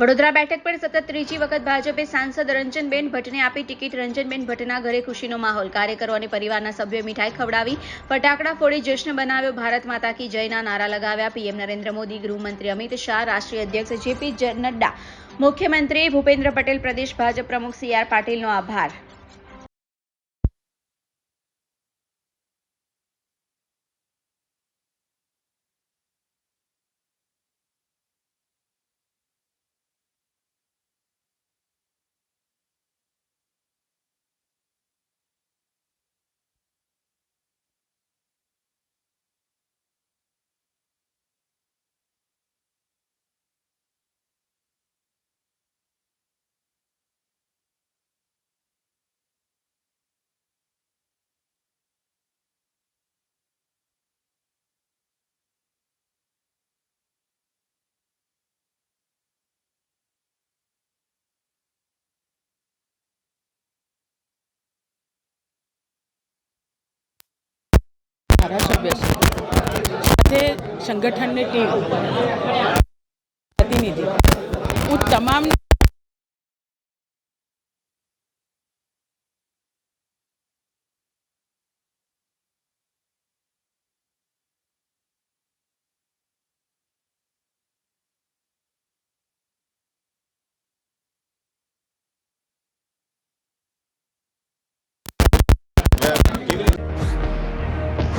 વડોદરા બેઠક પર સતત ત્રીજી વખત ભાજપે સાંસદ રંજનબેન ભટ્ટને આપી ટિકિટ. રંજનબેન ભટ્ટના ઘરે ખુશીનો માહોલ. કાર્યકરો અને પરિવારના સભ્યોએ મીઠાઈ ખવડાવી ફટાકડા ફોડી જશ્ન બનાવ્યો. ભારત માતા કી જયના નારા લગાવ્યા. પીએમ નરેન્દ્ર મોદી, ગૃહમંત્રી અમિત શાહ, રાષ્ટ્રીય અધ્યક્ષ જેપી નડ્ડા મુખ્યમંત્રી ભૂપેન્દ્ર પટેલ, પ્રદેશ ભાજપ પ્રમુખ સી આર પાટીલનો આભાર. ધારાસભ્ય છે. સાથે સંગઠનની ટીમ પ્રતિનિધિ. હું તમામ